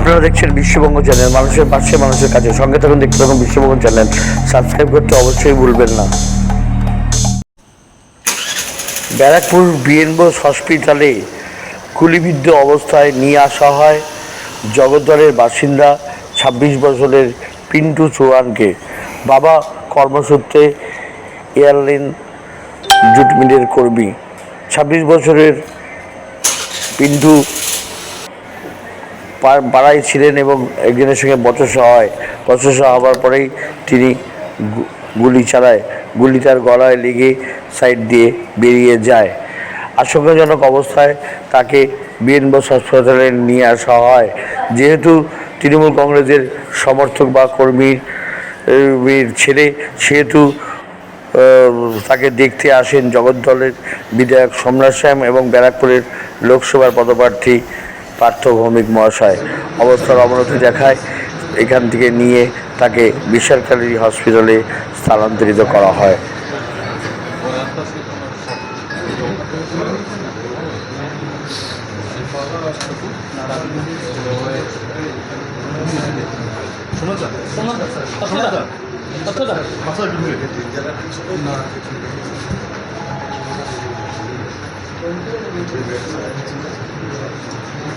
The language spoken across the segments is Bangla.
আপনারা দেখছেন বিশ্ববঙ্গ চ্যানেল, মানুষের পাশে মানুষের কাছে। সঙ্গে থাকুন, দেখতে থাকুন বিশ্ববঙ্গ চ্যানেল। সাবস্ক্রাইব করতে অবশ্যই ভুলবেন না। ব্যারাকপুর বিএনবোস হসপিটালে গুলিবিদ্ধ অবস্থায় নিয়ে আসা হয় জগদ্দলের বাসিন্দা ছাব্বিশ বছরের পিন্টু চৌহানকে। বাবা কর্মসূত্রে এয়ারলাইন জুট মিলের কর্মী। ছাব্বিশ বছরের পিন্টু পাড়ায় ছিলেন এবং একজনের সঙ্গে বচসা হয়। বচসা হওয়ার পরেই তিনি গুলি চালায়। গুলি তার গলায় লেগে সাইড দিয়ে বেরিয়ে যায়। আশঙ্কাজনক অবস্থায় তাকে বিএনবস হাসপাতালে নিয়ে আসা হয়। যেহেতু তৃণমূল কংগ্রেসের সমর্থক বা কর্মীর ছেলে, সেহেতু তাকে দেখতে আসেন জগদ্দলের বিধায়ক সোমনাথ শ্যাম এবং ব্যারাকপুরের লোকসভার পদপ্রার্থী পার্থ ভৌমিক মহাশয় অবস্থার অবনতি দেখায়, এখান থেকে নিয়ে তাকে বিশালকালী হসপিটালে স্থানান্তরিত করা হয়।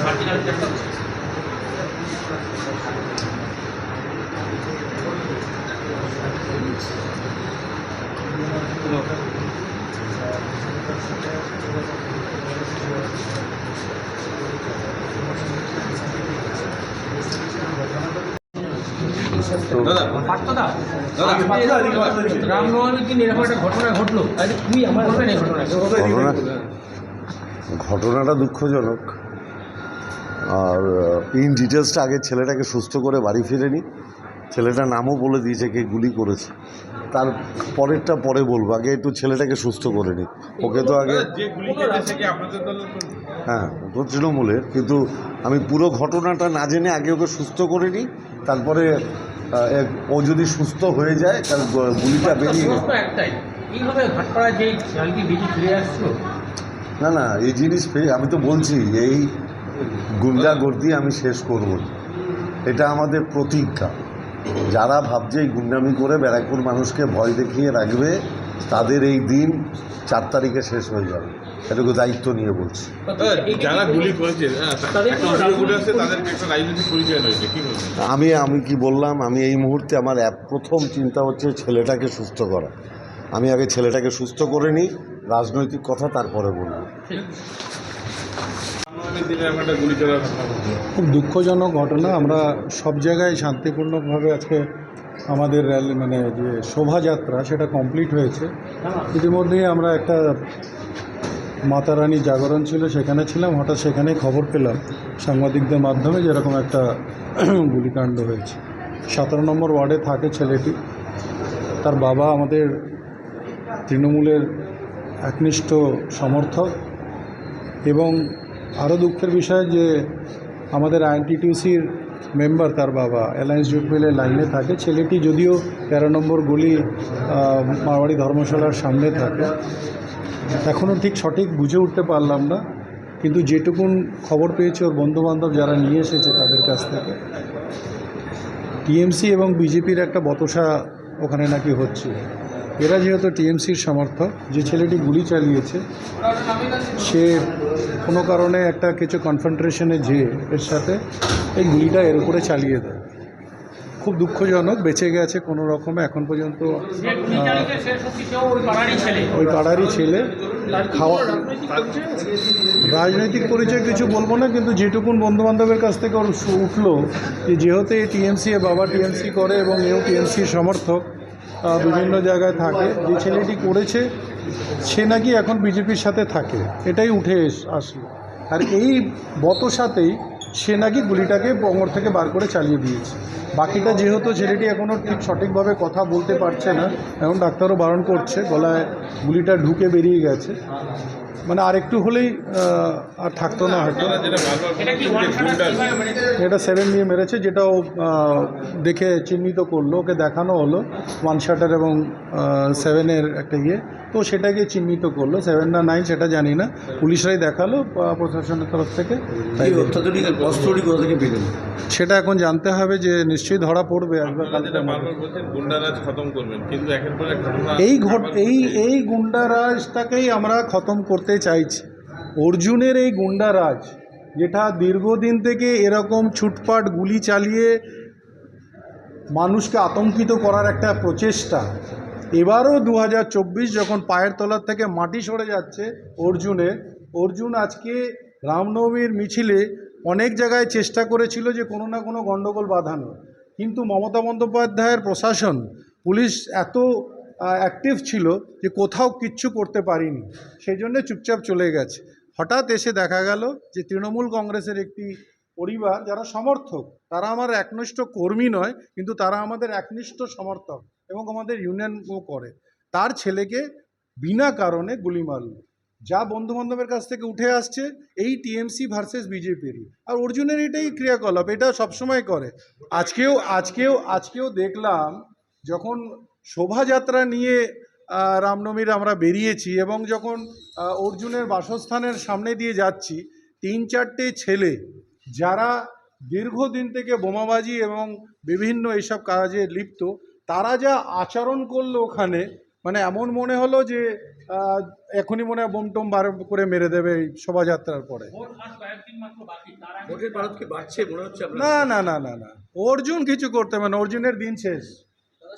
ঘটনা ঘটনা ঘটনাটা দুঃখজনক। আর ইন ডিটেলসটা আগে ছেলেটাকে সুস্থ করে বাড়ি ফিরেনি। ছেলেটার নামও বলে দিয়েছে কে গুলি করেছে। তার পরেরটা পরে বলব। আগে একটু ছেলেটাকে সুস্থ করে নি ওকে তো আগে যে গুলি খেটেছে কি? আপনাদের দলের লোক? হ্যাঁ ও তো তৃণমূলের। কিন্তু আমি পুরো ঘটনাটা না জেনে আগে ওকে সুস্থ করে নিই। তারপরে ও যদি সুস্থ হয়ে যায় তার গুলিটা বেরিয়ে গেছে প্রশ্ন একটাই এইভাবে ভাটপাড়া যে খেয়ালটি বেশি ফিরে আসছিল না না এই জিনিস আমি তো বলছি এই গুন্ডাগর্দি আমি শেষ করব এটা আমাদের প্রতিজ্ঞা। যারা ভাবছে এই গুন্ডামি করে ব্যারাকপুর মানুষকে ভয় দেখিয়ে রাখবে তাদের এই দিন চার তারিখে শেষ হয়ে যাবে। এটুকু দায়িত্ব নিয়ে বলছি। যারা গুলি করেছে হ্যাঁ, আমি আমি কি বললাম আমি এই মুহূর্তে আমার এক প্রথম চিন্তা হচ্ছে ছেলেটাকে সুস্থ করা। আমি আগে ছেলেটাকে সুস্থ করে নিই রাজনৈতিক কথা তারপরে বলব। খুব দুঃখজনক ঘটনা। আমরা সব জায়গায় শান্তিপূর্ণভাবে আজকে আমাদের র্যালি মানে যে শোভাযাত্রা সেটা কমপ্লিট হয়েছে। ইতিমধ্যেই আমরা একটা মাতারানী জাগরণ ছিল, সেখানে ছিলাম। হঠাৎ সেখানেই খবর পেলাম সাংবাদিকদের মাধ্যমে যেরকম একটা গুলিকাণ্ড হয়েছে। সতেরো নম্বর ওয়ার্ডে থাকে ছেলেটি। তার বাবা আমাদের তৃণমূলের একনিষ্ঠ সমর্থক এবং আরও দুঃখের বিষয় যে আমাদের আইএনটিটিউসির মেম্বার তার বাবা অ্যালায়েন্স জুট মিলের লাইনে থাকে। ছেলেটি যদিও তেরো নম্বর গলি মারবাড়ি ধর্মশালার সামনে থাকে। এখনও ঠিক সঠিক বুঝে উঠতে পারলাম না। কিন্তু যেটুকুন খবর পেয়েছে ওর বন্ধুবান্ধব যারা নিয়ে এসেছে তাদের কাছ থেকে, টিএমসি এবং বিজেপির একটা বতসা ওখানে নাকি হচ্ছে। এরা যেহেতু টিএমসির সমর্থক, যে ছেলেটি গুলি চালিয়েছে, সে কোনো কারণে একটা কিছু কনফেন্ট্রেশনে যে এর সাথে এই গুলিটা এর উপরে চালিয়ে দেয়। খুব দুঃখজনক, বেঁচে গেছে কোনো রকমে, এখন পর্যন্ত ওই পাড়ারই ছেলে। খাওয়া- রাজনৈতিক পরিচয় কিছু বলব না, কিন্তু যেটুকুন বন্ধুবান্ধবের কাছ থেকে ওর উঠল যে যেহেতু এই টিএমসি বাবা টিএমসি করে এবং এও টিএমসির সমর্থক বিভিন্ন জায়গায় থাকে, যে ছেলেটি করেছে, সে নাকি এখন বিজেপির সাথে থাকে, এটাই উঠে আসলো। আর এই বতসাতেই সে নাকি গুলিটাকে কোমর থেকে বার করে চালিয়ে দিয়েছে। বাকিটা যেহেতু ছেলেটি এখনও ঠিক সঠিকভাবে কথা বলতে পারছে না, এখন ডাক্তারও বারণ করছে, গলায় গুলিটা ঢুকে বেরিয়ে গেছে। মানে আর একটু হলেই আর থাকতো না হয়তো। এটা সেভেন দিয়ে মেরেছে যেটাও দেখে চিহ্নিত করল ওকে দেখানো হলো ওয়ান শাটার এবং সেভেনের একটা ইয়ে। তো সেটাকে চিহ্নিত করল সেভেন না নাইন সেটা জানি না। পুলিশরাই দেখাল প্রশাসনের তরফ থেকে। তাই অত্যাধুনিক অস্ত্রটি কোথা থেকে পেলেন? সেটা এখন জানতে হবে যে নিশ্চয়ই ধরা পড়বে এই এই গুন্ডারাজটাকেই আমরা খতম করতে চাইছি। অর্জুনের এই গুন্ডারাজ, যেটা দীর্ঘদিন থেকে এরকম ছুটপাট গুলি চালিয়ে মানুষকে আতঙ্কিত করার একটা প্রচেষ্টা, এবারও দু হাজার চব্বিশ যখন পায়ের তলার থেকে মাটি সরে যাচ্ছে অর্জুনের, অর্জুন আজকে রামনবমীর মিছিলে অনেক জায়গায় চেষ্টা করেছিল যে কোনো না কোনো গণ্ডগোল বাঁধানো কিন্তু মমতা বন্দ্যোপাধ্যায়ের প্রশাসন, পুলিশ এত অ্যাক্টিভ ছিল যে কোথাও কিচ্ছু করতে পারিনি। সেই জন্য চুপচাপ চলে গেছে। হঠাৎ এসে দেখা গেল যে তৃণমূল কংগ্রেসের একটি পরিবার, যারা সমর্থক, তারা আমার একনিষ্ঠ কর্মী নয়, কিন্তু তারা আমাদের একনিষ্ঠ সমর্থক এবং আমাদের ইউনিয়নও করে। তার ছেলেকে বিনা কারণে গুলি মারল। যা বন্ধু বান্ধবের কাছ থেকে উঠে আসছে, এই টিএমসি ভার্সেস বিজেপিরই। আর অর্জুনের এটাই ক্রিয়াকলাপ, এটা সবসময় করে। আজকেও আজকেও আজকেও দেখলাম যখন শোভাযাত্রা নিয়ে আহ, রামনবমীর আমরা বেরিয়েছি এবং যখন অর্জুনের বাসস্থানের সামনে দিয়ে যাচ্ছি তিন চারটে ছেলে যারা দীর্ঘদিন থেকে বোমাবাজি এবং বিভিন্ন এইসব কাজে লিপ্ত তারা যা আচরণ করল ওখানে মানে এমন মনে হলো যে এখনই মনে হয় বোমটোম বার করে মেরে দেবে এই শোভাযাত্রার পরে। ভোটের ভারত কি বাড়ছে মনে হচ্ছে আপনার? না না না না না। অর্জুন কিছু করতে পারে না অর্জুনের দিন শেষ।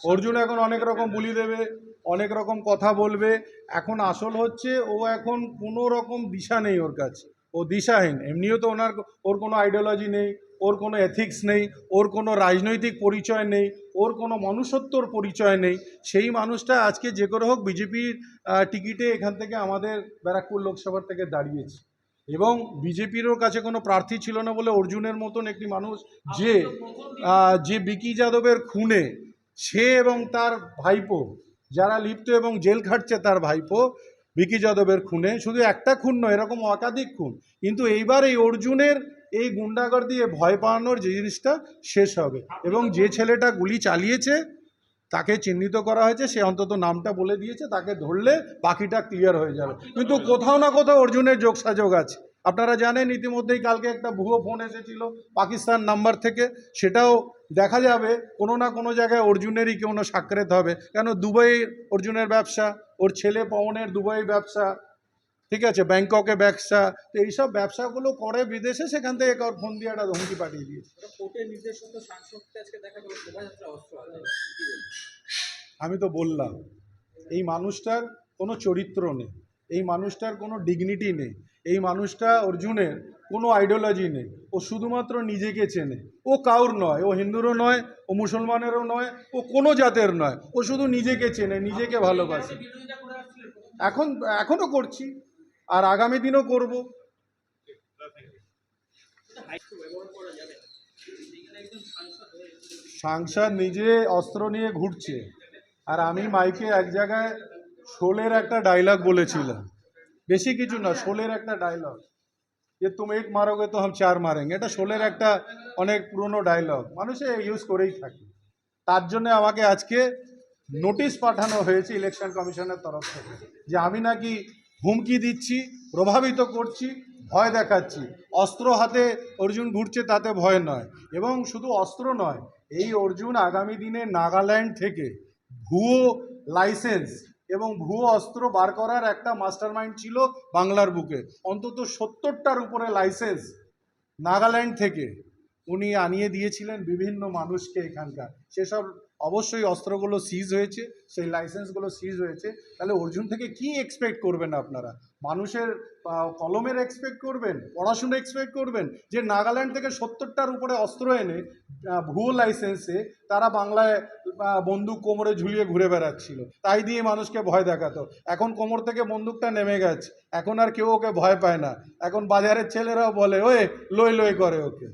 অর্জুন এখন অনেক রকম বুলি দেবে, অনেক রকম কথা বলবে। এখন আসল হচ্ছে ও এখন কোনো রকম দিশা নেই ওর কাছে। ও দিশাহীন। এমনিও তো ওনার ওর কোনো আইডিওলজি নেই, ওর কোনো এথিক্স নেই, ওর কোনো রাজনৈতিক পরিচয় নেই, ওর কোনো মনুষ্যত্বর পরিচয় নেই। সেই মানুষটা আজকে যে করে হোক বিজেপির টিকিটে এখান থেকে আমাদের ব্যারাকপুর লোকসভার থেকে দাঁড়িয়েছে। এবং বিজেপিরও কাছে কোনো প্রার্থী ছিল না বলে অর্জুনের মতন একটি মানুষ যে যে বিকি যাদবের খুনে সে এবং তার ভাইপো, যারা লিপ্ত এবং জেল খাটছে তার ভাইপো বিকি যাদবের খুনে, শুধু একটা খুন নয়, এরকম একাধিক খুন। কিন্তু এইবার এই অর্জুনের এই গুন্ডাগর দিয়ে ভয় পাওয়ানোর যে জিনিসটা, শেষ হবে। এবং যে ছেলেটা গুলি চালিয়েছে, তাকে চিহ্নিত করা হয়েছে, সে অন্তত নামটা বলে দিয়েছে, তাকে ধরলে বাকিটা ক্লিয়ার হয়ে যাবে। কিন্তু কোথাও না কোথাও অর্জুনের যোগসাযোগ আছে। আপনারা জানেন ইতিমধ্যেই কালকে একটা ভুয়ো ফোন এসেছিল পাকিস্তান নাম্বার থেকে। সেটাও দেখা যাবে কোনো না কোনো জায়গায় অর্জুনেরই কোনো সাক্ষাৎ হবে। কেন? দুবাই অর্জুনের ব্যবসা ওর ছেলে পবনের দুবাই ব্যবসা ঠিক আছে? ব্যাংককে ব্যবসা তো এইসব ব্যবসাগুলো করে বিদেশে সেখান থেকে কারোর ফোন দিয়ে একটা ধমকি পাঠিয়ে দিয়েছে। বলবেন? আমি তো বললাম এই মানুষটার কোনো চরিত্র নেই এই মানুষটার কোনো ডিগনিটি নেই। এই মানুষটা অর্জুনের কোনো আইডিওলজি নেই। ও শুধুমাত্র নিজেকে চেনে। ও কাউর নয়, ও হিন্দুরও নয়, ও মুসলমানেরও নয়, ও কোনো জাতের নয়। ও শুধু নিজেকে চেনে, নিজেকে ভালোবাসে। এখন, এখনও করছি, আর আগামী দিনও করব। সাংসদ নিজে অস্ত্র নিয়ে ঘুরছে। আর আমি মাইকে এক জায়গায় শোলের একটা ডায়লগ বলেছিলাম। বেশি কিছু না, শোলের একটা ডায়লগ যে তুমি এক মারোগে তো হাম চার মারেঙ্গে। এটা শোলের একটা অনেক পুরনো ডায়লগ মানুষে ইউজ করেই থাকে। তার জন্য আমাকে আজকে নোটিশ পাঠানো হয়েছে ইলেকশন কমিশনের তরফ থেকে। যে আমি নাকি হুমকি দিচ্ছি, প্রভাবিত করছি, ভয় দেখাচ্ছি। অস্ত্র হাতে অর্জুন ঘুরছে তাতে ভয় নয়। এবং শুধু অস্ত্র নয়, এই অর্জুন আগামী দিনে নাগাল্যান্ড থেকে ভুয়ো লাইসেন্স এবং ভুয়ো অস্ত্র বার করার একটা মাস্টার মাইন্ড ছিল বাংলার বুকে। অন্তত সত্তরটার উপরে লাইসেন্স নাগাল্যান্ড থেকে উনি আনিয়ে দিয়েছিলেন বিভিন্ন মানুষকে এখানকার। সেসব অবশ্যই অস্ত্রগুলো সিজ হয়েছে, সেই লাইসেন্সগুলো সিজ হয়েছে। তাহলে অর্জুন থেকে কি এক্সপেক্ট করবেন আপনারা? মানুষের কলমের এক্সপেক্ট করবেন? পড়াশুনো এক্সপেক্ট করবেন? যে নাগাল্যান্ড থেকে সত্তরটার উপরে অস্ত্র এনে ভুয়ো লাইসেন্সে তারা বাংলায় বন্দুক কোমরে ঝুলিয়ে ঘুরে বেড়াচ্ছিল। তাই দিয়ে মানুষকে ভয় দেখাতো। এখন কোমর থেকে বন্দুকটা নেমে গেছে। এখন আর কেউ ওকে ভয় পায় না। এখন বাজারের ছেলেরাও বলে, ওয়ে, লই লই করে ওকে।